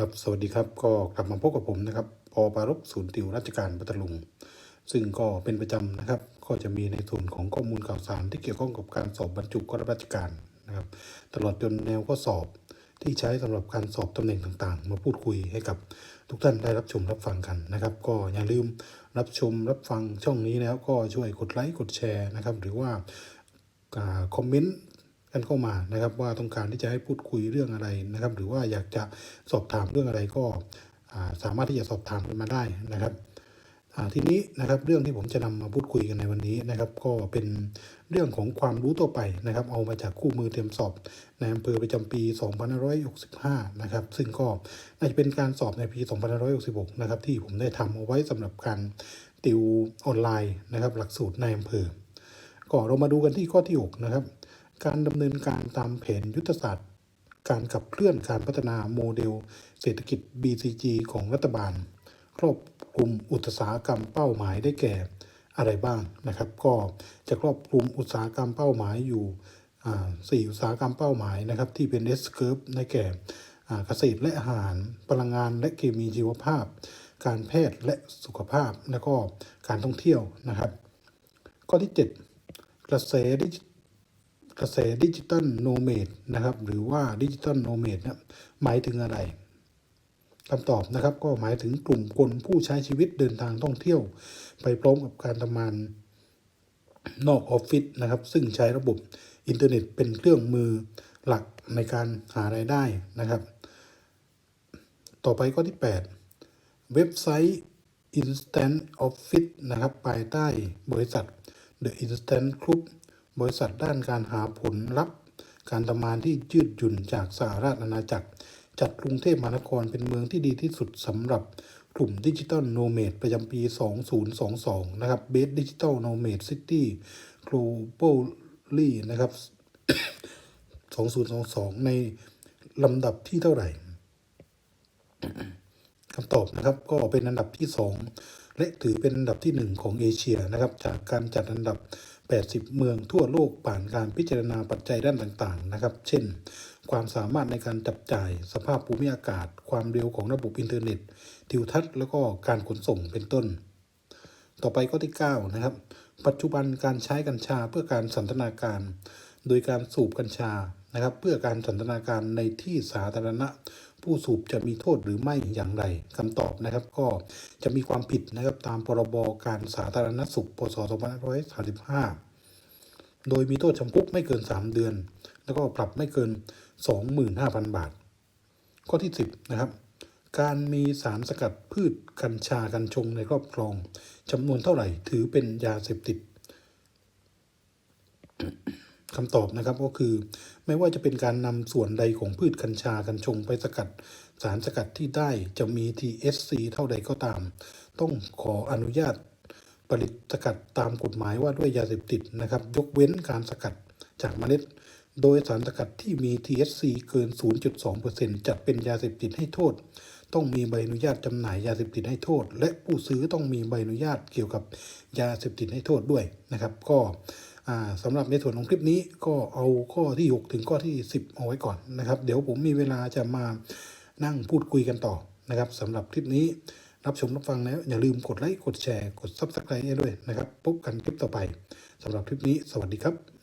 ครับสวัสดีครับก็กลับมาพบกับผมนะครับปอปารบศูนย์ติวราชการปัตตลุง ซึ่งก็เป็นประจำนะครับ ก็จะมีในส่วนของข้อมูลข่าวสารที่เกี่ยวข้องกับการสอบบรรจุข้าราชการนะครับ ตลอดจนแนวข้อสอบที่ใช้สำหรับการสอบตำแหน่งต่างๆ มาพูดคุยให้กับทุกท่านได้รับชมรับฟังกันนะครับ ก็อย่าลืมรับชมรับฟังช่องนี้แล้วก็ช่วยกดไลค์กดแชร์นะครับ หรือว่าอ่าคอมเมนต์ กันเข้ามานะครับ ว่าต้องการที่จะให้พูดคุยเรื่องอะไรนะครับ หรือว่าอยากจะสอบถามเรื่องอะไรก็สามารถที่จะสอบถามกันมาได้นะครับทีนี้นะครับเรื่องที่ผมจะนำมาพูดคุยกันในวันนี้นะครับ ก็เป็นเรื่องของความรู้ทั่วไปนะครับ เอามาจากคู่มือเตรียมสอบในอำเภอประจำปี 2565 นะครับ ซึ่งก็น่าจะเป็นการสอบในปี 2566 นะครับ ที่ผมได้ทำเอาไว้สำหรับการติวออนไลน์นะครับ หลักสูตรในอำเภอก็เรามาดูกันที่ข้อที่ 6 นะครับ การดำเนินการตามแผนยุทธศาสตร์ การขับเคลื่อนการพัฒนาโมเดล เศรษฐกิจ BCG ของรัฐบาล ครอบคลุมอุตสาหกรรมเป้าหมายได้แก่อะไรบ้างนะครับ ก็จะครอบคลุมอุตสาหกรรมเป้าหมายอยู่อ่าสี่อุตสาหกรรมเป้าหมายนะครับที่เป็น S curve ได้แก่อาเกษตรและอาหาร พลังงานและเคมีชีวภาพ การแพทย์และสุขภาพ และก็การท่องเที่ยวนะครับ ข้อที่ 7 กระแสดิจิ กระแสดิจิตอลโนเมดนะครับ หรือว่าดิจิตอลโนเมดนะหมายถึงอะไรคำตอบนะครับก็หมายถึงกลุ่มคนผู้ใช้ชีวิตเดินทางท่องเที่ยว ไปพร้อมกับการทำงานนอกออฟฟิศนะครับ ซึ่งใช้ระบบอินเทอร์เน็ตเป็นเครื่องมือหลักในการหารายได้นะครับ ต่อไปข้อที่ 8 เว็บไซต์ Instant Office นะครับ ภายใต้บริษัท The Instant Group บริษัทด้านการหาผลลัพธ์ การทำงานที่ยืดหยุ่นจากสหราชอาณาจักร จัดกรุงเทพมหานครเป็นเมืองที่ดีที่สุดสำหรับกลุ่มดิจิ t a ลโนเมดประจำปี 2022 นะครับ Best Digital Nomad City Globally นะครับ 2022 ในลำดับที่เท่าไหร่คำตอบนะครับก็เป็นอันดับที่ 2 และถือเป็นอันดับที่ 1 ของเอเชียนะครับ จากการจัดอันดับ 80 เมืองทั่วโลกผ่านการพิจารณาปัจจัยด้านต่างๆ นะครับ เช่น ความสามารถในการจับจ่าย สภาพภูมิอากาศ ความเร็วของระบบอินเทอร์เน็ต ทิวทัศน์ แล้วก็การขนส่งเป็นต้น ต่อไปข้อที่ 9 นะครับ ปัจจุบันการใช้กัญชาเพื่อการสันทนาการ โดยการสูบกัญชา นะครับ เพื่อการสันทนาการในที่สาธารณะ ผู้สูบจะมีโทษหรือไม่อย่างไรคำตอบนะครับ ก็จะมีความผิดนะครับตามพรบการสาธารณสุขพศ2535 โดยมีโทษจำคุกไม่เกิน 3 เดือน แล้วก็ปรับไม่เกิน 25,000 บาท ข้อที่ 10 นะครับ การมีสารสกัดพืชกัญชากัญชงในครอบครองจำนวนเท่าไหร่ถือเป็นยาเสพติด คำตอบนะครับก็คือไม่ว่าจะเป็นการนำส่วนใดของพืชกัญชากัญชงไปสกัด สารสกัดที่ได้จะมี THC เท่าใดก็ตาม ต้องขออนุญาตผลิตสกัดตามกฎหมายว่าด้วยยาเสพติดนะครับ ยกเว้นการสกัดจากเมล็ด โดยสารสกัดที่มี THC เกิน 0.2%จะเป็นยาเสพติดให้โทษ ต้องมีใบอนุญาตจำหน่ายยาเสพติดให้โทษ และผู้ซื้อต้องมีใบอนุญาตเกี่ยวกับยาเสพติดให้โทษด้วยนะครับ ก็ สำหรับในส่วนของคลิปนี้ก็เอาข้อที่ 6 ถึงข้อที่ 10 เอาไว้ก่อนนะครับ เดี๋ยวผมมีเวลาจะมานั่งพูดคุยกันต่อนะครับสำหรับคลิปนี้รับชมรับฟังแล้ว อย่าลืมกดไลค์กดแชร์กด Subscribe ด้วยนะครับ พบกันคลิปต่อไปสำหรับคลิปนี้ สวัสดีครับ